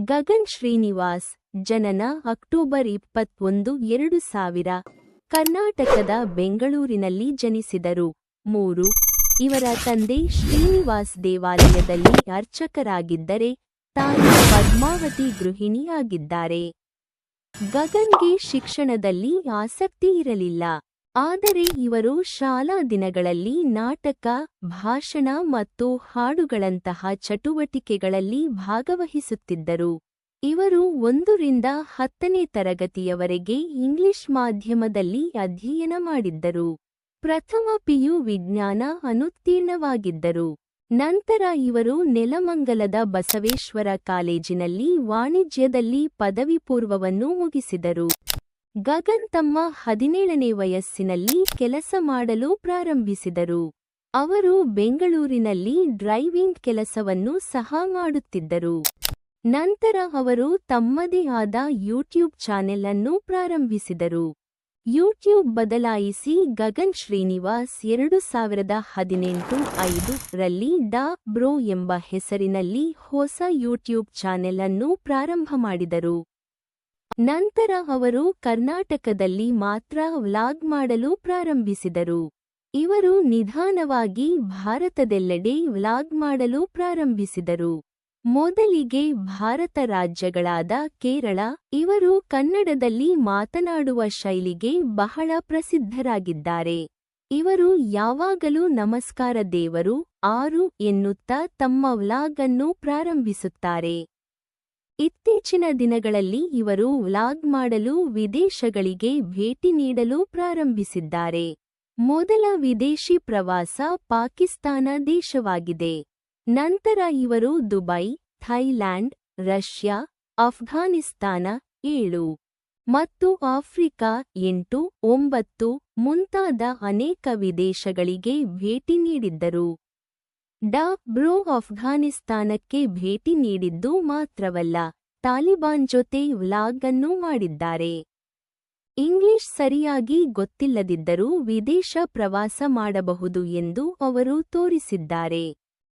ಗಗನ್ ಶ್ರೀನಿವಾಸ್, ಜನನ ಅಕ್ಟೋಬರ್ ಇಪ್ಪತ್ತೊಂದು, ಎರಡು ಸಾವಿರ. ಕರ್ನಾಟಕದ ಬೆಂಗಳೂರಿನಲ್ಲಿ ಜನಿಸಿದರು. ಮೂರು. ಇವರ ತಂದೆ ಶ್ರೀನಿವಾಸ್ ದೇವಾಲಯದಲ್ಲಿ ಅರ್ಚಕರಾಗಿದ್ದರೆ, ತಾಯಿ ಪದ್ಮಾವತಿ ಗೃಹಿಣಿಯಾಗಿದ್ದಾರೆ. ಗಗನ್ಗೆ ಶಿಕ್ಷಣದಲ್ಲಿ ಆಸಕ್ತಿ ಇರಲಿಲ್ಲ. ಆದರೆ ಇವರು ಶಾಲಾ ದಿನಗಳಲ್ಲಿ ನಾಟಕ, ಭಾಷಣ ಮತ್ತು ಹಾಡುಗಳಂತಹ ಚಟುವಟಿಕೆಗಳಲ್ಲಿ ಭಾಗವಹಿಸುತ್ತಿದ್ದರು. ಇವರು ಒಂದರಿಂದ ಹತ್ತನೇ ತರಗತಿಯವರೆಗೆ ಇಂಗ್ಲಿಷ್ ಮಾಧ್ಯಮದಲ್ಲಿ ಅಧ್ಯಯನ ಮಾಡಿದ್ದರು. ಪ್ರಥಮ ಪಿಯು ವಿಜ್ಞಾನ ಅನುತ್ತೀರ್ಣವಾಗಿದ್ದರು. ನಂತರ ಇವರು ನೆಲಮಂಗಲದ ಬಸವೇಶ್ವರ ಕಾಲೇಜಿನಲ್ಲಿ ವಾಣಿಜ್ಯದಲ್ಲಿ ಪದವಿ ಪೂರ್ವವನ್ನು ಮುಗಿಸಿದರು. ಗಗನ್ ತಮ್ಮ ಹದಿನೇಳನೇ ವಯಸ್ಸಿನಲ್ಲಿ ಕೆಲಸ ಮಾಡಲು ಪ್ರಾರಂಭಿಸಿದರು. ಅವರು ಬೆಂಗಳೂರಿನಲ್ಲಿ ಡ್ರೈವಿಂಗ್ ಕೆಲಸವನ್ನು ಸಹ ಮಾಡುತ್ತಿದ್ದರು. ನಂತರ ಅವರು ತಮ್ಮದೇ ಆದ ಯೂಟ್ಯೂಬ್ ಚಾನೆಲ್ ಅನ್ನು ಪ್ರಾರಂಭಿಸಿದರು. ಯೂಟ್ಯೂಬ್ ಬದಲಾಯಿಸಿ ಗಗನ್ ಶ್ರೀನಿವಾಸ್ ಎರಡು ಸಾವಿರದ ಹದಿನೆಂಟು ಐದು ರಲ್ಲಿ ಡಾ ಬ್ರೋ ಎಂಬ ಹೆಸರಿನಲ್ಲಿ ಹೊಸ ಯೂಟ್ಯೂಬ್ ಚಾನೆಲ್ ಅನ್ನು ಪ್ರಾರಂಭ ಮಾಡಿದರು. ನಂತರ ಅವರು ಕರ್ನಾಟಕದಲ್ಲಿ ಮಾತ್ರ ವ್ಲಾಗ್ ಮಾಡಲು ಪ್ರಾರಂಭಿಸಿದರು. ಇವರು ನಿಧಾನವಾಗಿ ಭಾರತದೆಲ್ಲೆಡೆ ವ್ಲಾಗ್ ಮಾಡಲು ಪ್ರಾರಂಭಿಸಿದರು. ಮೊದಲಿಗೆ ಭಾರತ ರಾಜ್ಯಗಳಾದ ಕೇರಳ, ಇವರು ಕನ್ನಡದಲ್ಲಿ ಮಾತನಾಡುವ ಶೈಲಿಗೆ ಬಹಳ ಪ್ರಸಿದ್ಧರಾಗಿದ್ದಾರೆ. ಇವರು ಯಾವಾಗಲೂ ನಮಸ್ಕಾರ ದೇವರು, ಆರು ಎನ್ನುತ್ತಾ ತಮ್ಮ ವ್ಲಾಗ್ ಅನ್ನು ಪ್ರಾರಂಭಿಸುತ್ತಾರೆ. ಇತ್ತೀಚಿನ ದಿನಗಳಲ್ಲಿ ಇವರು ವ್ಲಾಗ್ ಮಾಡಲು ವಿದೇಶಗಳಿಗೆ ಭೇಟಿ ನೀಡಲು ಪ್ರಾರಂಭಿಸಿದ್ದಾರೆ. ಮೊದಲ ವಿದೇಶಿ ಪ್ರವಾಸ ಪಾಕಿಸ್ತಾನ ದೇಶವಾಗಿದೆ. ನಂತರ ಇವರು ದುಬೈ ಥೈಲ್ಯಾಂಡ್ ರಷ್ಯಾ ಅಫ್ಘಾನಿಸ್ತಾನ ಏಳು ಮತ್ತು ಆಫ್ರಿಕಾ ಎಂಟು, ಒಂಬತ್ತು ಮುಂತಾದ ಅನೇಕ ವಿದೇಶಗಳಿಗೆ ಭೇಟಿ ನೀಡಿದ್ದರು. ಡಾ ಬ್ರೋ ಅಫ್ಘಾನಿಸ್ತಾನಕ್ಕೆ ಭೇಟಿ ನೀಡಿದ್ದು ಮಾತ್ರವಲ್ಲ, ತಾಲಿಬಾನ್ ಜೊತೆ ವ್ಲಾಗ್ ಅನ್ನು ಮಾಡಿದ್ದಾರೆ. ಇಂಗ್ಲಿಷ್ ಸರಿಯಾಗಿ ಗೊತ್ತಿಲ್ಲದಿದ್ದರೂ ವಿದೇಶ ಪ್ರವಾಸ ಮಾಡಬಹುದು ಎಂದು ಅವರು ತೋರಿಸಿದ್ದಾರೆ.